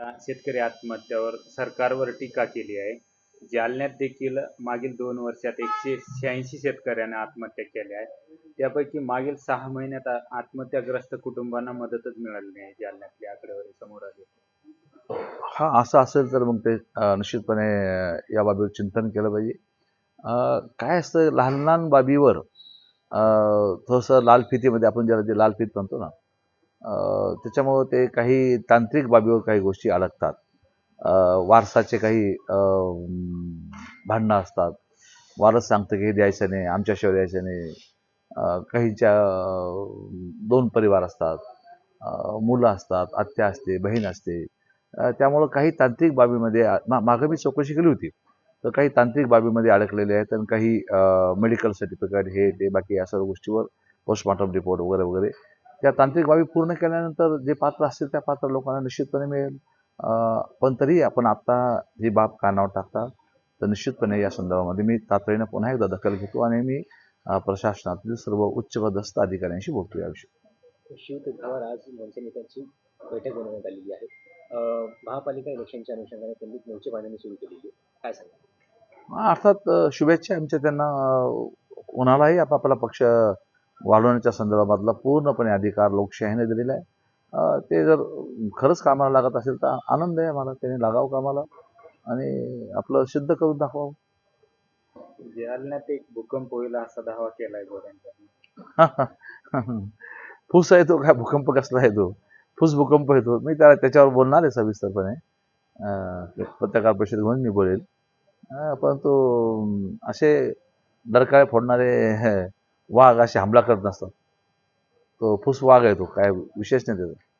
शेतकरी आत्महत्यावर सरकारवर टीका केली आहे. जालन्यात देखील मागील दोन वर्षात एकशे शहाऐंशी शेतकऱ्यांना आत्महत्या केल्या आहेत. त्यापैकी मागील सहा महिन्यात आत्महत्याग्रस्त कुटुंबांना मदतच मिळाली नाही जालन्यातल्या आकडेवारी समोर आली हा असं असेल तर मग ते निश्चितपणे या बाबीवर चिंतन केलं पाहिजे. अं, काय असतं लहान लहान बाबीवर अं, थोडंसं लालफितीमध्ये आपण ज्याला ते लालफित म्हणतो ना त्याच्यामुळं ते काही तांत्रिक बाबीवर काही गोष्टी अडकतात. वारसाचे काही भांडणं असतात. वारस सांगतं की हे द्यायचं नाही आमच्याशिवाय द्यायचं नाही. काहींच्या दोन परिवार असतात. मुलं असतात आत्या असते बहीण असते. त्यामुळं काही तांत्रिक बाबीमध्ये मा मागं मी चौकशी केली होती. तर काही तांत्रिक बाबीमध्ये अडकलेले आहेत आणि काही मेडिकल सर्टिफिकेट हे ते बाकी या सर्व गोष्टीवर पोस्टमॉर्टम रिपोर्ट वगैरे वगैरे त्या तांत्रिक बाबी पूर्ण केल्यानंतर जे पात्र असतील त्या पात्र लोकांना निश्चितपणे मिळेल. पण तरी आपण आत्ता ही बाब कानावर टाकता तर निश्चितपणे या संदर्भामध्ये मी तातडीनं पुन्हा एकदा दखल घेतो आणि मी प्रशासनातील सर्व उच्चपदस्थ अधिकाऱ्यांशी बोलतो याविषयी. शिवतीर्थावर आज मनसे नेत्यांची बैठक बोलवण्यात आलेली आहे. महापालिका इलेक्शनच्या अनुषंगाने त्यांनी मोर्चे बांधणी सुरू केलेली आहे. काय सांगा अर्थात शुभेच्छा आमच्या त्यांना कोणालाही आपापला पक्ष वाढवण्याच्या संदर्भातला पूर्णपणे अधिकार लोकशाहीने दिलेला आहे. ते जर खरंच कामाला लागत असेल तर आनंद आहे मला त्यांनी लागावं कामाला आणि आपलं सिद्ध करून दाखवावं. जालन्यात एक भूकंप होईल असा दावा केलाय गोऱ्यांचा फुस आहे तो काय भूकंप कसला आहे तो फुस भूकंप येतो. मी त्या त्याच्यावर बोलणार आहे सविस्तरपणे. पत्रकार परिषद घेऊन मी बोलेल. परंतु असे डरकाळे फोडणारे हे, वाघ असे हमला करत नसतात. तो फुस वाघ आहे तो काय विशेष नाही त्याचा.